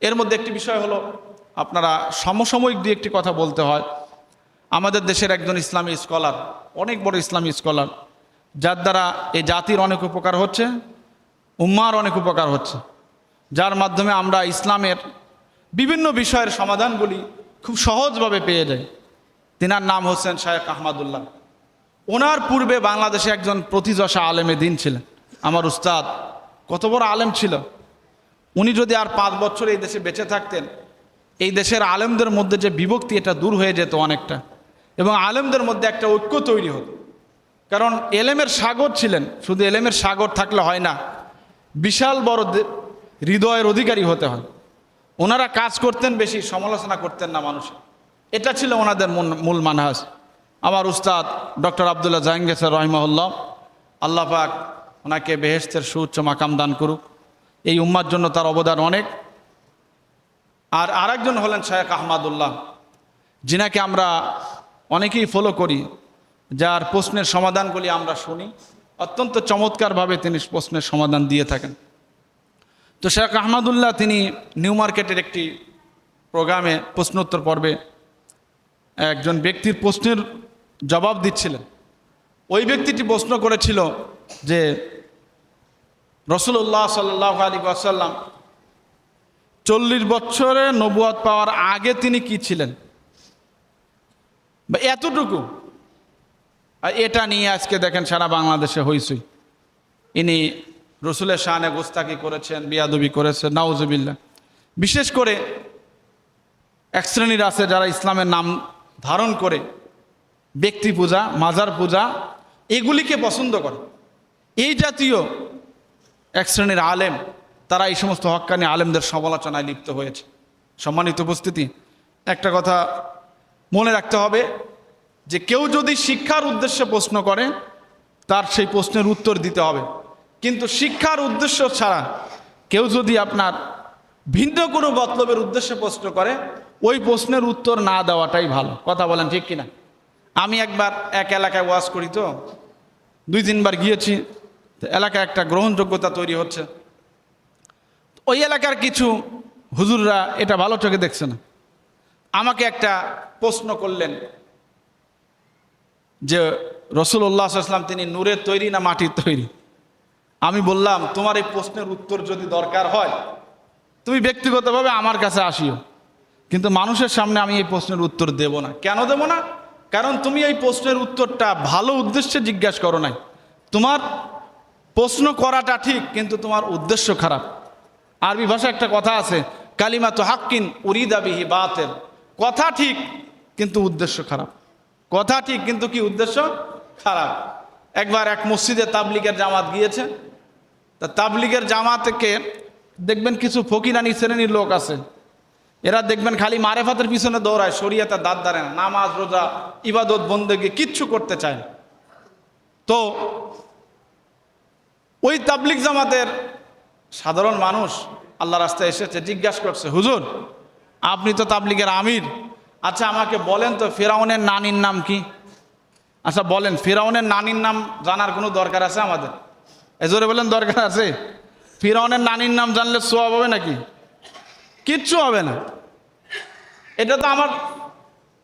এর মধ্যে একটি বিষয় হলো, আপনারা সমসাময়িক দিয়ে একটি কথা বলতে হয়। আমাদের দেশের একজন ইসলামী স্কলার, অনেক বড় ইসলামী স্কলার, যার দ্বারা এই জাতির অনেক উপকার হচ্ছে, উম্মার অনেক উপকার হচ্ছে। যার মাধ্যমে আমরা ইসলামের বিভিন্ন বিষয়ের সমাধানগুলি খুব সহজভাবে পেয়ে যাই। তিনার নাম হোসেন শায়েখ আহমাদুল্লাহ। ওনার পূর্বে বাংলাদেশে একজন প্রতিযশা আলেমে দিন ছিলেন। আমার উস্তাদ কত বড় আলেম ছিল। উনি যদি আর পাঁচ বছর এই দেশে বেঁচে থাকতেন, এই দেশের আলেমদের মধ্যে যে বিভক্তি এটা দূর হয়ে যেত অনেকটা। এবং আলেমদের মধ্যে একটা ঐক্য তৈরি হতো। কারণ এলেমের সাগর ছিলেন, শুধু এলেমের সাগর থাকলে হয় না, বিশাল বড় হৃদয়ের অধিকারী হতে হয়। ওনারা কাজ করতেন বেশি, সমালোচনা করতেন না মানুষ। এটা ছিল ওনাদের মূল- মানহাজ। আমার উস্তাদ ডক্টর আবদুল্লাহ জাহাঙ্গীর স্যার রহিমাহুল্লাহ, আল্লাহ পাক ওনাকে বেহেস্তের সুউচ্চ মাকাম দান করুক। এই উম্মার জন্য তার অবদান অনেক। আর আরেকজন হলেন শায়েখ আহমাদুল্লাহ, যিনাকে আমরা অনেকেই ফলো করি, যার প্রশ্নের সমাধানগুলি আমরা শুনি। অত্যন্ত চমৎকারভাবে তিনি প্রশ্নের সমাধান দিয়ে থাকেন। তো শেখ আহমদুল্লাহ তিনি নিউ মার্কেটের একটি প্রোগ্রামে প্রশ্নোত্তর পর্বে একজন ব্যক্তির প্রশ্নের জবাব দিচ্ছিলেন। ওই ব্যক্তিটি প্রশ্ন করেছিল যে রসুল্লাহ সাল্লাহ আলী আসাল্লাম চল্লিশ বছরে নবুয়াদ পাওয়ার আগে তিনি কি ছিলেন? বা এতটুকু? আর এটা নিয়ে আজকে দেখেন সারা বাংলাদেশে হইসই ইনি রসুলের শাহানে গোস্তাকি করেছেন, বিয়াদবি করেছেন নাউজুবিল্লা বিশেষ করে এক শ্রেণির আছে যারা ইসলামের নাম ধারণ করে, ব্যক্তি পূজা, মাজার পূজা, এগুলিকে পছন্দ করে। এই জাতীয় এক শ্রেণির আলেম, তারা এই সমস্ত হক্কানি আলেমদের সমালোচনায় লিপ্ত হয়েছে। সম্মানিত উপস্থিতি, একটা কথা মনে রাখতে হবে যে কেউ যদি শিক্ষার উদ্দেশ্যে প্রশ্ন করে, তার সেই প্রশ্নের উত্তর দিতে হবে। কিন্তু শিক্ষার উদ্দেশ্য ছাড়া কেউ যদি আপনার ভিন্ন কোনো মতলবের উদ্দেশ্যে প্রশ্ন করে, ওই প্রশ্নের উত্তর না দেওয়াটাই ভালো। কথা বলেন ঠিক কিনা? আমি একবার এক এলাকায় ওয়াজ করি তো, দুই তিনবার গিয়েছি তো এলাকায় একটা গ্রহণযোগ্যতা তৈরি হচ্ছে। ওই এলাকার কিছু হুজুররা এটা ভালো চোখে দেখছে না। আমাকে একটা প্রশ্ন করলেন যে রসুল্লাহ আসলাম তিনি নূরের তৈরি না মাটির তৈরি? আমি বললাম, তোমার এই প্রশ্নের উত্তর যদি দরকার হয়, তুমি ব্যক্তিগতভাবে আমার কাছে আসিও। কিন্তু মানুষের সামনে আমি এই প্রশ্নের উত্তর দেব না। কেন দেব না? কারণ তুমি এই প্রশ্নের উত্তরটা ভালো উদ্দেশ্যে জিজ্ঞাসা করো নাই। তোমার প্রশ্ন করাটা ঠিক, কিন্তু তোমার উদ্দেশ্য খারাপ। আরবি ভাষায় একটা কথা আছে কালিমা তো হাক্কিন উরিদা বিহি বাতের কথা ঠিক, কিন্তু উদ্দেশ্য খারাপ। কথা ঠিক, কিন্তু কি উদ্দেশ্য? খারাপ। একবার এক মসজিদে তাবলিগের জামাত গিয়েছে। তা তাবলিগের জামাতকে দেখবেন কিছু ফকিরানি শ্রেণির লোক আছে। এরা দেখবেন খালি মারেফাতের পিছনে দৌড়ায়, শরীয়তে দাঁত দাঁড়ায় না, নামাজ, রোজা, ইবাদত, বন্দেগি, কিচ্ছু করতে চায় তো ওই তাবলিগ জামাতের সাধারণ মানুষ আল্লাহ রাস্তায় এসেছে, জিজ্ঞাসা করছে, হুজুর, আপনি তো তাবলিগের আমির। আচ্ছা আমাকে বলেন তো, ফেরাউনের নানির নাম কি? আচ্ছা বলেন, ফেরাউনের নানির নাম জানার কোনো দরকার আছে আমাদের? এজোরে বলেন, দরকার আছে? ফিরাউনের নানির নাম জানলে সোয়াব হবে নাকি? কিচ্ছু হবে না। এটা তো আমার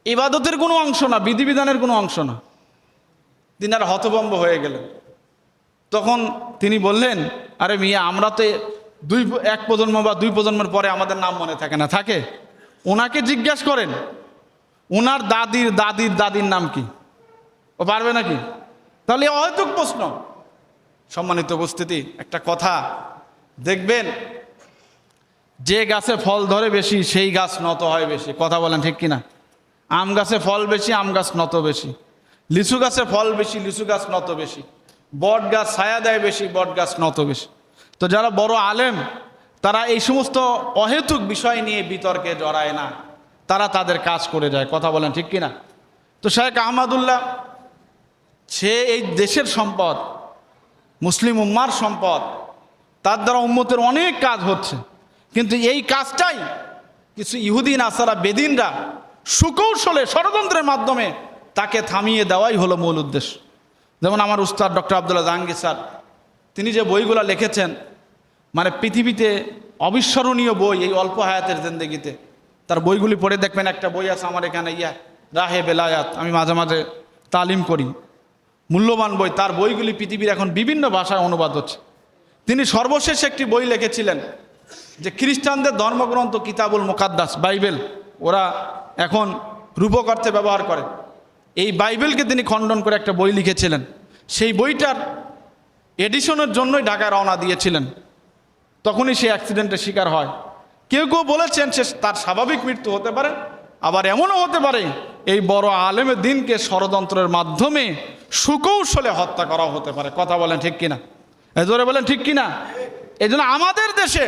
ইবাদতের কোনো অংশ না, বিধিবিধানের কোনো অংশ না। তিনি আর হতভম্ব হয়ে গেলেন। তখন তিনি বললেন, আরে মিয়া, আমরা তো দুই এক প্রজন্ম বা দুই প্রজন্মের পরে আমাদের নাম মনে থাকে না, থাকে? ওনাকে জিজ্ঞাসা করেন ওনার দাদির দাদির দাদির নাম কি? ও পারবে নাকি? তাহলে অহেতুক প্রশ্ন। সম্মানিত উপস্থিতি, একটা কথা, দেখবেন, যে গাছে ফল ধরে বেশি, সেই গাছ নত হয় বেশি। কথা বলেন ঠিক কিনা? আম গাছে ফল বেশি, আম গাছ নত বেশি। লিচু গাছে ফল বেশি, লিচু গাছ নত বেশি। বট গাছ ছায়া দেয় বেশি, বট গাছ নত বেশি। তো যারা বড় আলেম, তারা এই সমস্ত অহেতুক বিষয় নিয়ে বিতর্কে জড়ায় না। তারা তাদের কাজ করে যায়, কথা বলেন ঠিক কিনা? তো শেখ আহমদুল্লাহ, সে এই দেশের সম্পদ, মুসলিম উম্মার সম্পদ, তার দ্বারা উম্মতের অনেক কাজ হচ্ছে। কিন্তু এই কাজটাই কিছু ইহুদিন আসারা বেদিনরা সুকৌশলে, ষড়যন্ত্রের মাধ্যমে তাকে থামিয়ে দেওয়াই হলো মূল উদ্দেশ্য। যেমন আমার উস্তাদ ডক্টর আবদুল্লাহ জাহাঙ্গীর স্যার, তিনি যে বইগুলো লিখেছেন মানে পৃথিবীতে অবিস্মরণীয় বই এই অল্প হায়াতের জিন্দগিতে। তার বইগুলি পড়ে দেখবেন, একটা বই আছে আমার এখানে, ইয়া, রাহে বেলায়াত, আমি মাঝে মাঝে তালিম করি মূল্যবান বই, তার বইগুলি পৃথিবীর এখন বিভিন্ন ভাষায় অনুবাদ হচ্ছে। তিনি সর্বশেষ একটি বই লিখেছিলেন, যে খ্রিস্টানদের ধর্মগ্রন্থ কিতাবুল মোকাদ্দাস, বাইবেল, ওরা এখন রূপক অর্থে ব্যবহার করে। এই বাইবেলকে তিনি খণ্ডন করে একটা বই লিখেছিলেন। সেই বইটার এডিশনের জন্যই ঢাকায় রওনা দিয়েছিলেন। তখনই সে অ্যাক্সিডেন্টের শিকার হয়। কেউ কেউ বলেছেন সে তার স্বাভাবিক মৃত্যু হতে পারে, আবার এমনও হতে পারে, এই বড় আলেমের দিনকে ষড়যন্ত্রের মাধ্যমে সুকৌশলে হত্যা করা হতে পারে। কথা বলেন ঠিক কিনা? জোরে বলেন ঠিক কিনা? এই জন্য আমাদের দেশে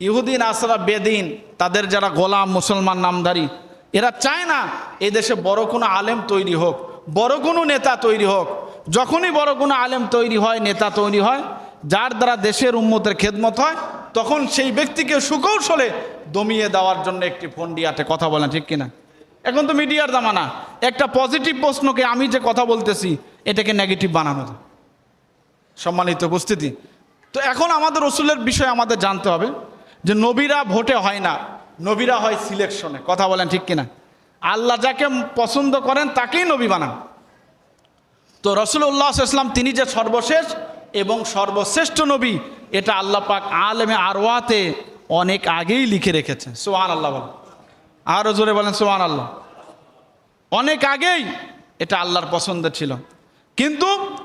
ইহুদিন আসরা বেদিন, তাদের যারা গোলাম, মুসলমান, নামধারী এরা চায় না এই দেশে বড় কোনো আলেম তৈরি হোক, বড় কোনো নেতা তৈরি হোক। যখনই বড় কোনো আলেম তৈরি হয়, নেতা তৈরি হয়, যার দ্বারা দেশের উন্মতের খেদমত হয়, তখন সেই ব্যক্তিকে সুকৌশলে দমিয়ে দেওয়ার জন্য একটি ফন্ডি আটে কথা বলেন, ঠিক কিনা? এখন তো মিডিয়ার জামানা। একটা পজিটিভ প্রশ্নকে আমি যে কথা বলতেছি, এটাকে নেগেটিভ বানানো। সম্মানিত উপস্থিতি। তো এখন আমাদের রসুলের বিষয়ে আমাদের জানতে হবে যে নবীরা ভোটে হয় না। নবীরা হয় সিলেকশনে, কথা বলেন ঠিক কিনা। আল্লাহ যাকে পছন্দ করেন তাকেই নবী বানান। তো রসুল্লাহ ইসলাম তিনি যে সর্বশেষ এবং সর্বশ্রেষ্ঠ নবী, এটা আল্লাহ পাক আলেমে আরওয়াতে অনেক আগেই লিখে রেখেছেন। সোহান আল্লাহ বলেন। আরও জোরে বলেন সোহান আল্লাহ অনেক আগেই এটা আল্লাহর পছন্দ ছিল। কিন্তু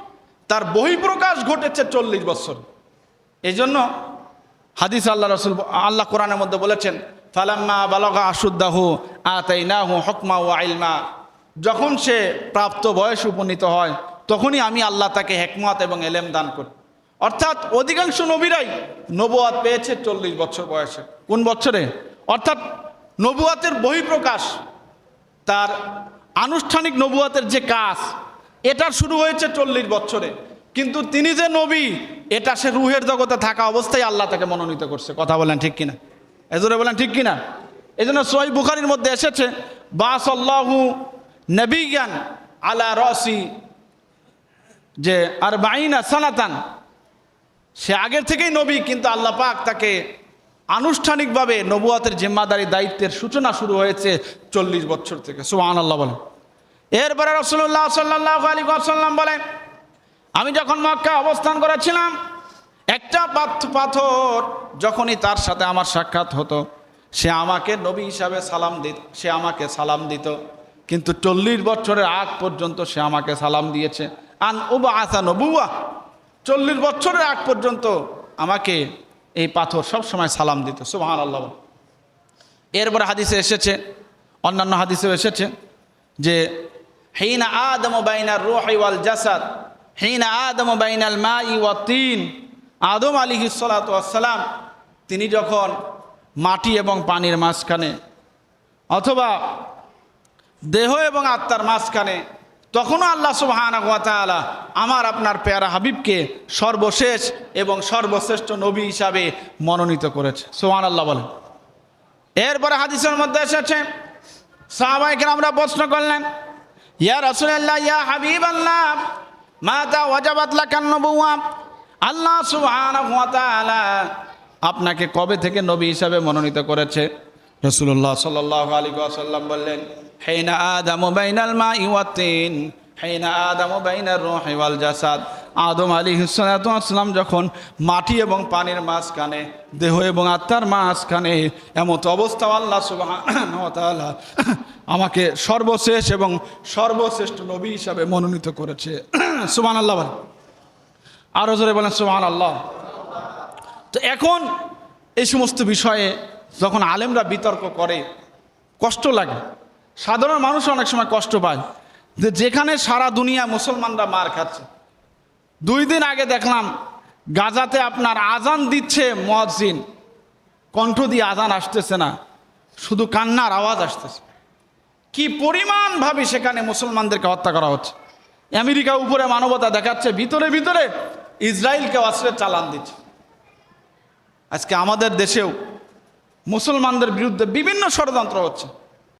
তার বহিঃপ্রকাশ ঘটেছে চল্লিশ বছর। এই জন্য হাদিস আল্লাহ রসুল, আল্লাহ কোরআনের মধ্যে বলেছেন ফালাম্মা বালগা আশুদ্দাহু আতাইনাহু হকমা ও আইলমা যখন সে প্রাপ্ত বয়স উপনীত হয়, তখনই আমি আল্লাহ তাকে হেকমত এবং এলেম দান করি। অর্থাৎ অধিকাংশ নবীরাই নবুয়াত পেয়েছে চল্লিশ বছর বয়সে। কোন বছরে? অর্থাৎ নবুয়াতের বহিঃপ্রকাশ, তার আনুষ্ঠানিক নবুয়াতের যে কাজ, এটা শুরু হয়েছে চল্লিশ বছরে। কিন্তু তিনি যে নবী, এটা সে রুহের জগতে থাকা অবস্থায় আল্লাহ তাকে মনোনীত করছে। কথা বলেন ঠিক কিনা? এজরে বলেন, ঠিক কিনা? এই জন্য সোহাই বুখারির মধ্যে এসেছে বাস আল্লাহু নবীজ্ঞান আলা রসি, যে আর বাইনা সানাতান। সে আগের থেকেই নবী, কিন্তু আল্লাহ পাক তাকে আনুষ্ঠানিকভাবে নবুয়াতের জিম্মাদারি দায়িত্বের সূচনা শুরু হয়েছে চল্লিশ বছর থেকে। সুহান আল্লাহ বলেন। এরপরে রসুল্লাহ সাল্লাহ আলী আসাল্লাম বলেন, আমি যখন মক্কা অবস্থান করেছিলাম, একটা পাথ- পাথর যখনই তার সাথে আমার সাক্ষাৎ হতো, সে আমাকে নবী হিসাবে সালাম দিত সে আমাকে সালাম দিত। কিন্তু চল্লিশ বছরের আগ পর্যন্ত সে আমাকে সালাম দিয়েছে। আন উবা আসা নবুয়া। চল্লিশ বছরের আগ পর্যন্ত আমাকে এই পাথর সব সময় সালাম দিত। সুবহান আল্লাহ। এরপরে হাদিসে এসেছে, অন্যান্য হাদিসেও এসেছে যে, হিনা আদম বাইনার রোহাই ওয়াল জাসাদ, হিনা আদম বাইনাল মা ওয়া তিন আদম আলী সালাম তিনি যখন মাটি এবং পানির মাঝখানে অথবা দেহ এবং আত্মার মাঝখানে, তখনও আল্লাহ তাআলা আমার আপনার পেয়ারা হাবিবকে সর্বশেষ এবং সর্বশ্রেষ্ঠ নবী হিসাবে মনোনীত করেছে। সুবহান আল্লাহ বলেন। এরপরে হাদিসের মধ্যে এসেছে সাহাবাইকে আমরা প্রশ্ন করলেন, ইয়া রসুল্লাহ ইয়া হাবিব আল্লাহ মাতা ওয়াজাবাত লাকান নবুয়া আল্লাহ তাআলা আপনাকে কবে থেকে নবী হিসাবে মনোনীত করেছে? রসুল্লাহ সাল্লাল্লাহু আলী ওয়াসাল্লাম বললেন, হেইনা আদম বাইনাল মাই ওয়া তিন, হেইনা আদম বাইনার রূহি ওয়াল জাসাদ। আদম আলী আসসালাম যখন মাটি এবং পানির মাঝখানে, দেহ এবং আত্মার মাঝখানে, এমত অবস্থা আল্লাহ তাআলা আমাকে সর্বশেষ এবং সর্বশ্রেষ্ঠ নবী হিসাবে মনোনীত করেছে। সুবহান আল্লাহ আরও জোরে বলেন সুবহান আল্লাহ তো এখন এই সমস্ত বিষয়ে যখন আলেমরা বিতর্ক করে, কষ্ট লাগে। সাধারণ মানুষ অনেক সময় কষ্ট পায় যে যেখানে সারা দুনিয়া মুসলমানরা মার খাচ্ছে। দুই দিন আগে দেখলাম গাজাতে আপনার আজান দিচ্ছে মহাজিন। কণ্ঠ দিয়ে আজান আসতেছে না, শুধু কান্নার আওয়াজ আসতেছে। কি পরিমাণভাবে সেখানে মুসলমানদেরকে হত্যা করা হচ্ছে। আমেরিকা উপরে মানবতা দেখাচ্ছে, ভিতরে ভিতরে ইসরায়েলকে অস্ত্রের চালান দিচ্ছে। আজকে আমাদের দেশেও মুসলমানদের বিরুদ্ধে বিভিন্ন ষড়যন্ত্র হচ্ছে।